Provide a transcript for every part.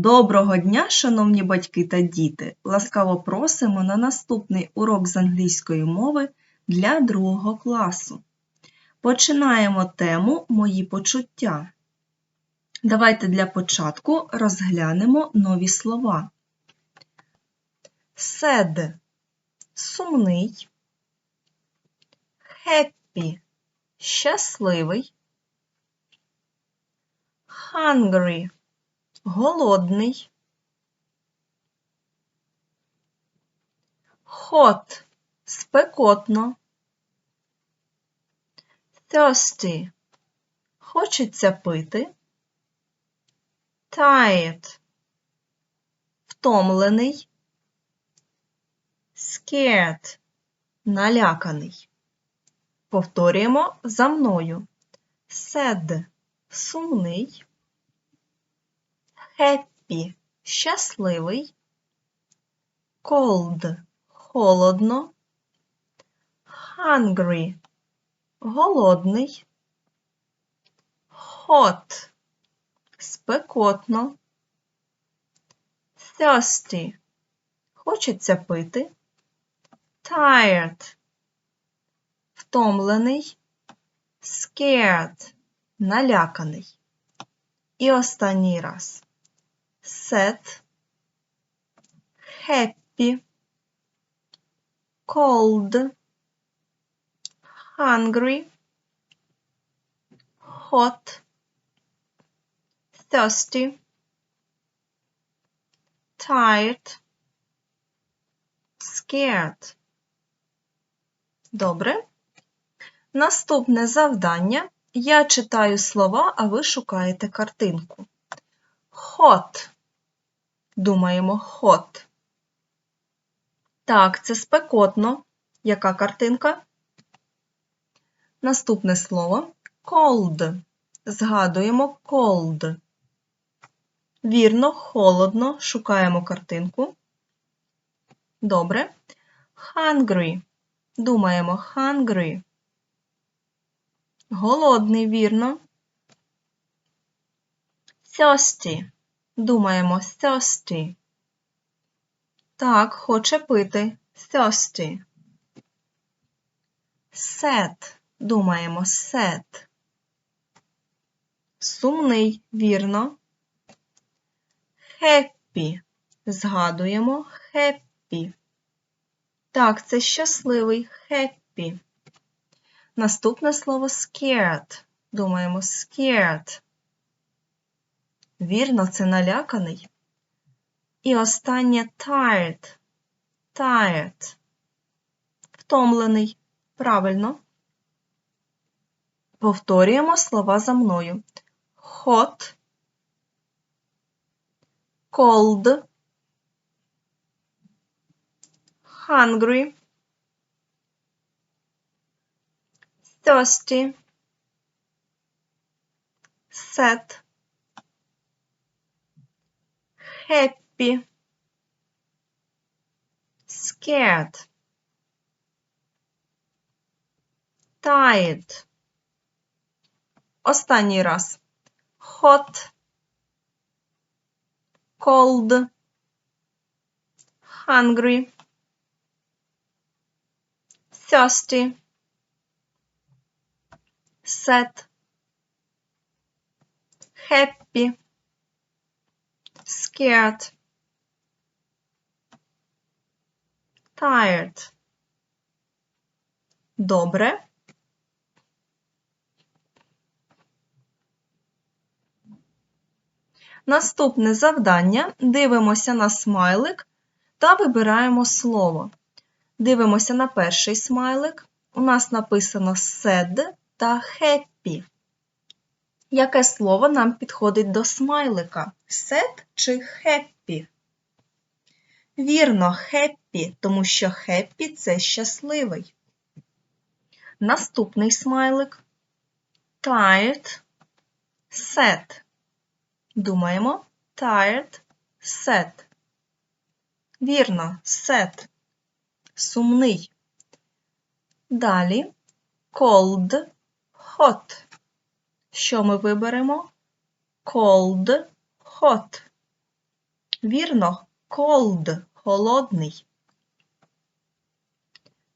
Доброго дня, шановні батьки та діти! Ласкаво просимо на наступний урок з англійської мови для другого класу. Починаємо тему Мої почуття. Давайте для початку розглянемо нові слова. Sad – сумний, happy – щасливий, hungry – голодний, hot – спекотно, thirsty – хочеться пити, tired – втомлений, scared – наляканий. Повторюємо за мною. Sad – сумний, happy – щасливий, cold – холодно, hungry – голодний, hot – спекотно, thirsty – хочеться пити, tired – втомлений, scared – наляканий. І останній раз. Sad, happy, cold, hungry, hot, thirsty, tired, scared. Добре. Наступне завдання. Я читаю слова, а ви шукаєте картинку. Hot. Думаємо hot. Так, це спекотно. Яка картинка? Наступне слово cold. Згадуємо cold. Вірно, холодно. Шукаємо картинку. Добре. Hungry. Думаємо hungry. Голодний, вірно. Thirsty. Думаємо thirsty. Так, хоче пити. Thirsty. Sad. Думаємо sad. Сумний, вірно. Happy. Згадуємо happy. Так, це щасливий happy. Наступне слово scared. Думаємо scared. Вірно, це наляканий. І останнє tired. Tired. Втомлений. Правильно. Повторюємо слова за мною. Hot. Cold. Hungry. thirsty, sad, happy, scared, tired. Останній раз. Hot, cold, hungry, thirsty, sad, happy, Scared, tired. Добре. Наступне завдання. Дивимося на смайлик та вибираємо слово. Дивимося на перший смайлик. У нас написано sad та happy. Яке слово нам підходить до смайлика? Sad чи happy? Вірно, happy, тому що happy – це щасливий. Наступний смайлик. Tired, sad. Думаємо tired, sad. Вірно, sad. Сумний. Далі cold, hot. Що ми виберемо? Cold, hot. Вірно, cold – холодний.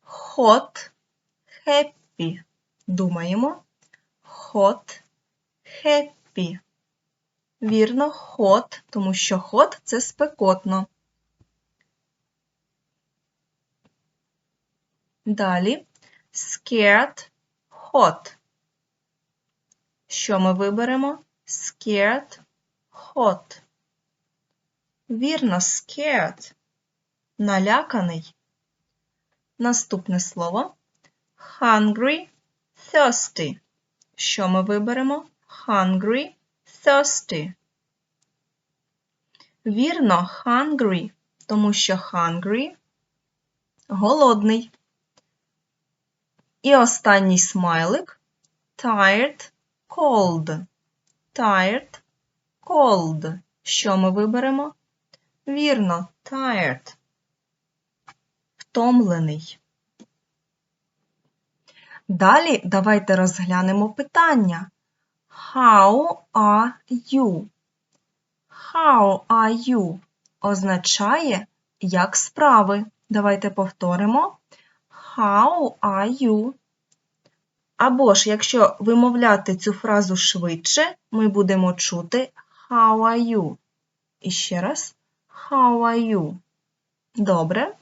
Hot – happy. Думаємо. Hot – happy. Вірно, hot, тому що hot – це спекотно. Далі scared – hot. Що ми виберемо? Scared – hot. Вірно, scared. Наляканий. Наступне слово hungry, thirsty. Що ми виберемо? Hungry, thirsty. Вірно, hungry, тому що hungry голодний. І останній смайлик tired, cold. Tired, cold. Що ми виберемо? Вірно, tired. Втомлений. Далі давайте розглянемо питання. How are you? How are you означає як справи. Давайте повторимо. How are you? Або ж, якщо вимовляти цю фразу швидше, ми будемо чути How are you? І ще раз. How are you? Добре.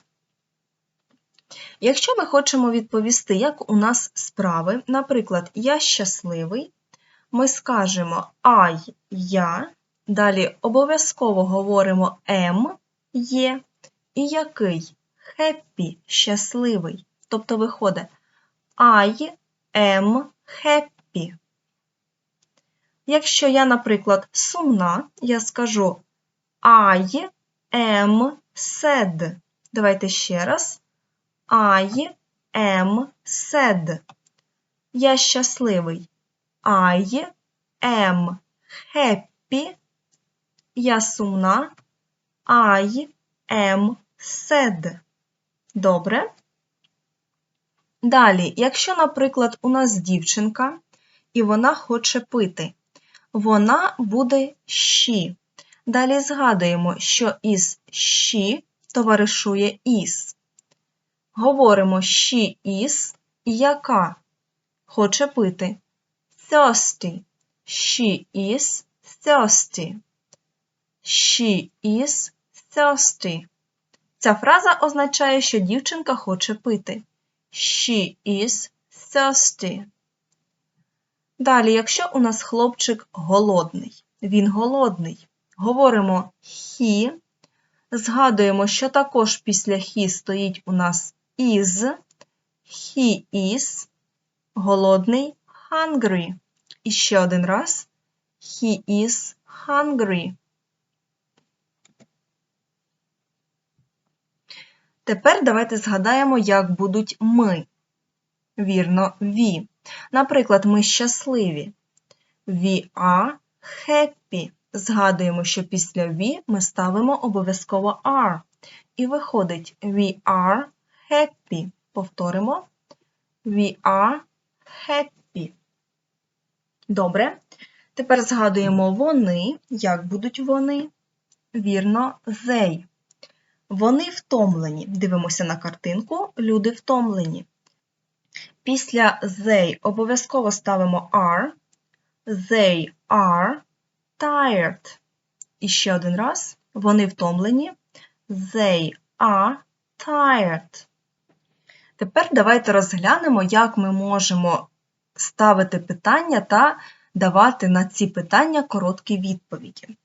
Якщо ми хочемо відповісти, як у нас справи, наприклад, я щасливий, ми скажемо I я, далі обов'язково говоримо am є, і який happy щасливий. Тобто виходить I am happy. Якщо я, наприклад, сумна, я скажу I am sad. Давайте ще раз. I am sad. Я щасливий. I am happy. Я сумна. I am sad. Добре? Далі, якщо, наприклад, у нас дівчинка, і вона хоче пити, вона буде she. Далі згадуємо, що із she товаришує is. Говоримо she is, яка хоче пити. Thirsty. She is thirsty. She is thirsty. Ця фраза означає, що дівчинка хоче пити. She is thirsty. Далі, якщо у нас хлопчик голодний, він голодний. Говоримо he, згадуємо, що також після he стоїть у нас is, he is, голодний, hungry. І ще один раз he is hungry. Тепер давайте згадаємо, як будуть ми. Вірно, we. Наприклад, ми щасливі. We are happy. Згадуємо, що після we ми ставимо обов'язково are. І виходить we are happy. Повторимо. We are happy. Добре. Тепер згадуємо вони. Як будуть вони? Вірно, they. Вони втомлені. Дивимося на картинку. Люди втомлені. Після they обов'язково ставимо are. They are tired. І ще один раз. Вони втомлені. They are tired. Тепер давайте розглянемо, як ми можемо ставити питання та давати на ці питання короткі відповіді.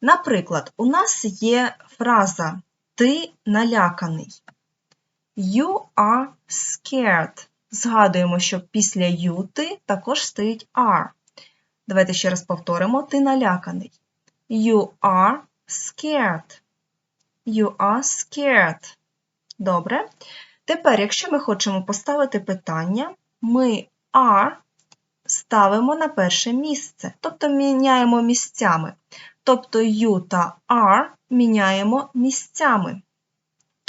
Наприклад, у нас є фраза Ти наляканий. You are scared. Згадуємо, що після you ти також стоїть are. Давайте ще раз повторимо: ти наляканий. You are scared. You are scared. Добре. Тепер, якщо ми хочемо поставити питання, ми are ставимо на перше місце, тобто міняємо місцями. Тобто you та are міняємо місцями.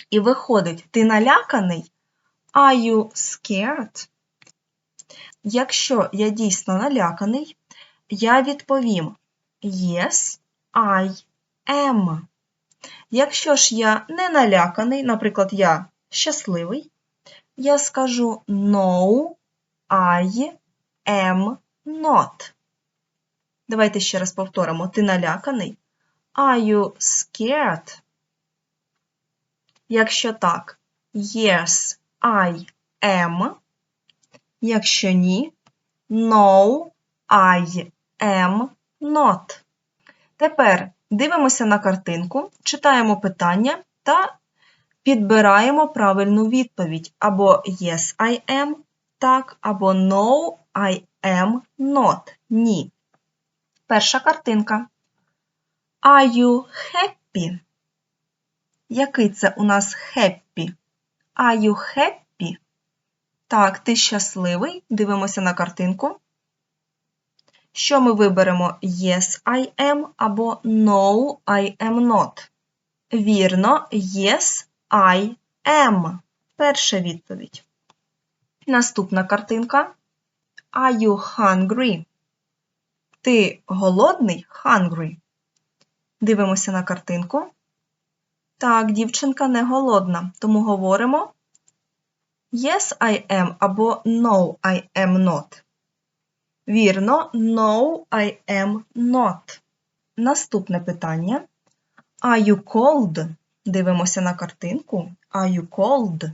І виходить, ти наляканий? Are you scared? Якщо я дійсно наляканий, я відповім Yes, I am. Якщо ж я не наляканий, наприклад, я щасливий, я скажу No, I am not. Давайте ще раз повторимо. Ти наляканий? Are you scared? Якщо так, yes, I am. Якщо ні, no, I am not. Тепер дивимося на картинку, читаємо питання та підбираємо правильну відповідь. Або yes, I am, так, або no, I am not. Ні. Перша картинка. Are you happy? Який це у нас happy? Are you happy? Так, ти щасливий. Дивимося на картинку. Що ми виберемо Yes, I am або No, I am not? Вірно, Yes, I am. Перша відповідь. Наступна картинка. Are you hungry? Ти голодний? Hungry. Дивимося на картинку. Так, дівчинка не голодна, тому говоримо Yes, I am або No, I am not. Вірно, No, I am not. Наступне питання. Are you cold? Дивимося на картинку. Are you cold?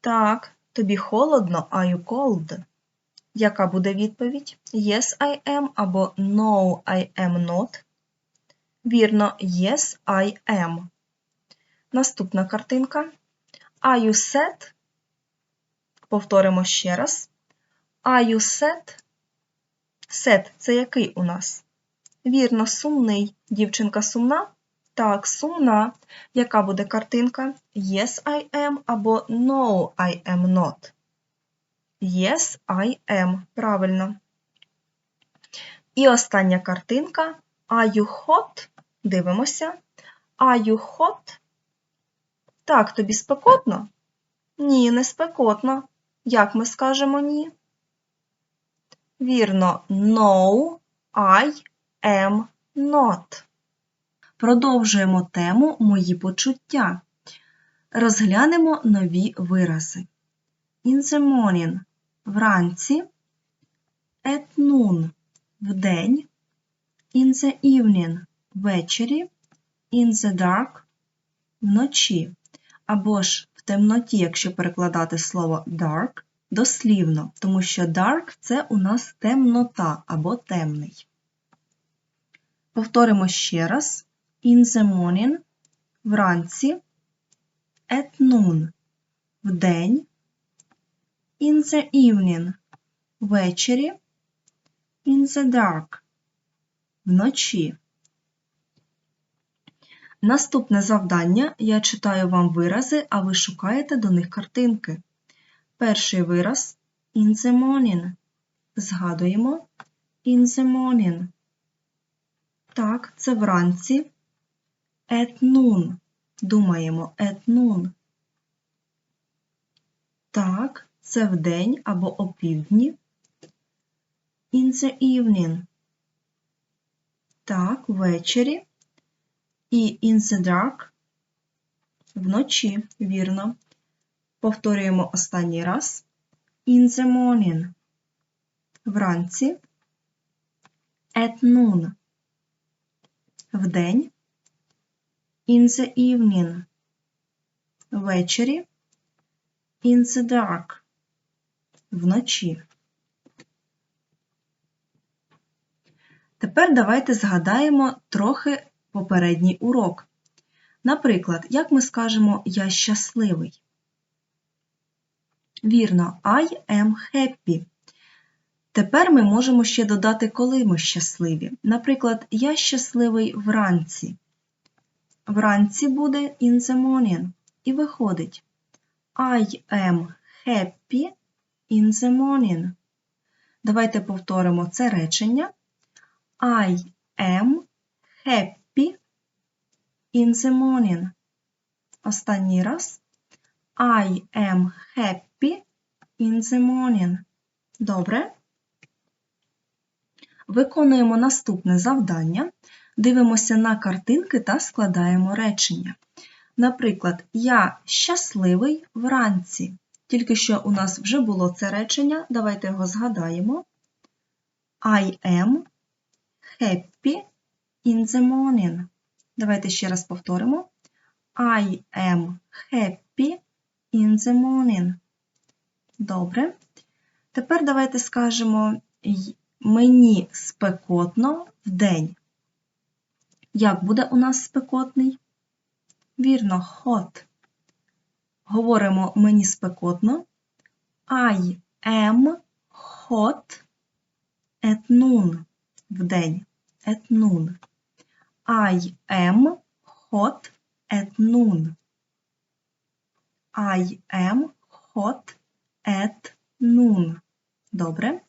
Так, тобі холодно, are you cold? Яка буде відповідь? Yes, I am або No, I am not. Вірно, yes, I am. Наступна картинка. Are you sad? Повторимо ще раз. Are you sad? Sad – це який у нас? Вірно, сумний. Дівчинка сумна? Так, сумна. Яка буде картинка? Yes, I am або No, I am not. Yes, I am. Правильно. І остання картинка. Are you hot? Дивимося. Are you hot? Так, тобі спекотно? Ні, не спекотно. Як ми скажемо ні? Вірно, no, I am not. Продовжуємо тему Мої почуття. Розглянемо нові вирази. In the morning вранці, at noon вдень, in the evening ввечері, in the dark вночі. Або ж в темноті, якщо перекладати слово dark, дослівно, тому що dark це у нас темнота або темний. Повторимо ще раз: in the morning вранці, at noon вдень, in the evening ввечері, in the dark вночі. Наступне завдання я читаю вам вирази, а ви шукаєте до них картинки. Перший вираз in the morning. Згадуємо in the morning. Так, це вранці. At noon. Думаємо at noon. Так, це вдень або опівдні. In the evening. Так, ввечері. І in the dark вночі, вірно. Повторюємо останній раз. In the morning. Вранці. At noon. Вдень. In the evening. Ввечері. In the dark. Вночі. Тепер давайте згадаємо трохи попередній урок. Наприклад, як ми скажемо Я щасливий? Вірно, I am happy. Тепер ми можемо ще додати, коли ми щасливі. Наприклад, я щасливий вранці. Вранці буде in the morning. І виходить I am happy in the morning. Давайте повторимо це речення. I am happy in the morning. Останній раз. I am happy in the morning. Добре. Виконуємо наступне завдання. Дивимося на картинки та складаємо речення. Наприклад, я щасливий вранці. Тільки що у нас вже було це речення, давайте його згадаємо. I am happy in the morning. Давайте ще раз повторимо. I am happy in the morning. Добре. Тепер давайте скажемо мені спекотно в день. Як буде у нас спекотний? Вірно, hot. Говоримо мені спекотно. I am hot at noon. В день. At noon. I am hot at noon. I am hot at noon. Добре.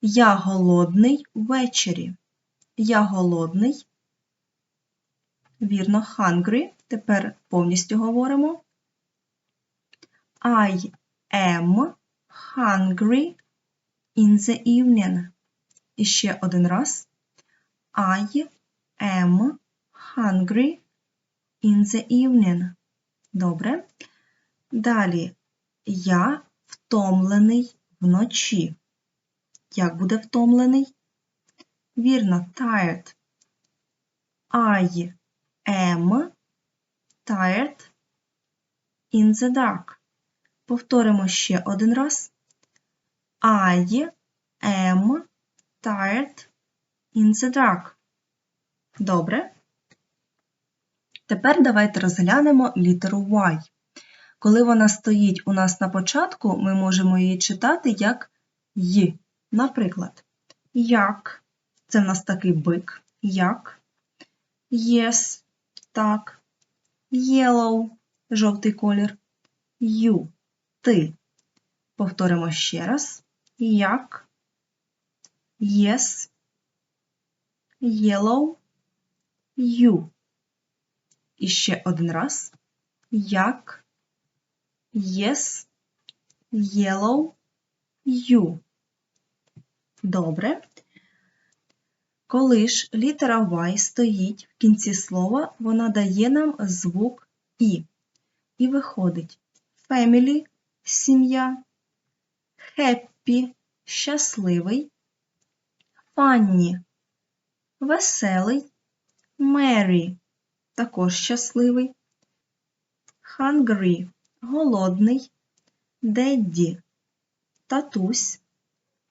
Я голодний ввечері. Я голодний. Вірно, hungry. Тепер повністю говоримо. I am hungry in the evening. І ще один раз. I am hungry in the evening. Добре. Далі. Я втомлений вночі. Як буде втомлений? Вірно, tired. I am tired in the dark. Повторимо ще один раз. I am tired in the dark. Добре. Тепер давайте розглянемо літеру Y. Коли вона стоїть у нас на початку, ми можемо її читати як «й». Наприклад, як це в нас такий бик, як yes, так, yellow жовтий колір, you ти. Повторимо ще раз. Як yes, yellow, you. І ще один раз. Як yes, yellow, you. Добре. Коли ж літера Y стоїть в кінці слова, вона дає нам звук І. І виходить family – сім'я, happy – щасливий, funny – веселий, merry – також щасливий, hungry – голодний, daddy – татусь,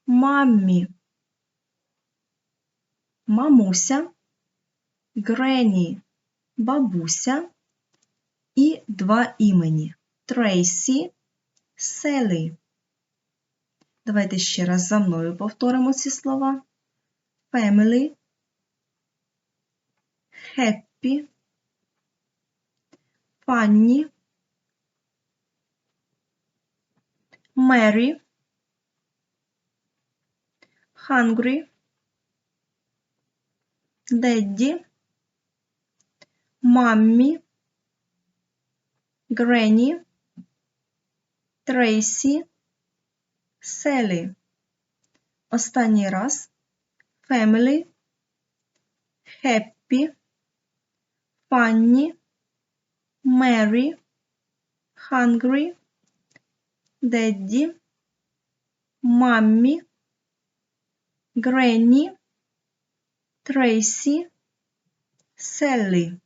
маммі – мамуся, Грені – бабуся. І два імені. Трейсі, Селі. Давайте ще раз за мною повторимо ці слова. Family, Happy, Funny, Merry, Hungry, Daddy, Маммі, Грені, Трейсі, Селі. Останній раз. Family, Happy, Funny, Merry, Hungry, Daddy, Маммі, Грені, Трейсі, Селлі.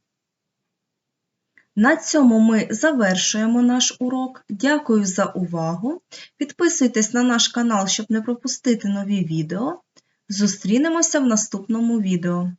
На цьому ми завершуємо наш урок. Дякую за увагу. Підписуйтесь на наш канал, щоб не пропустити нові відео. Зустрінемося в наступному відео.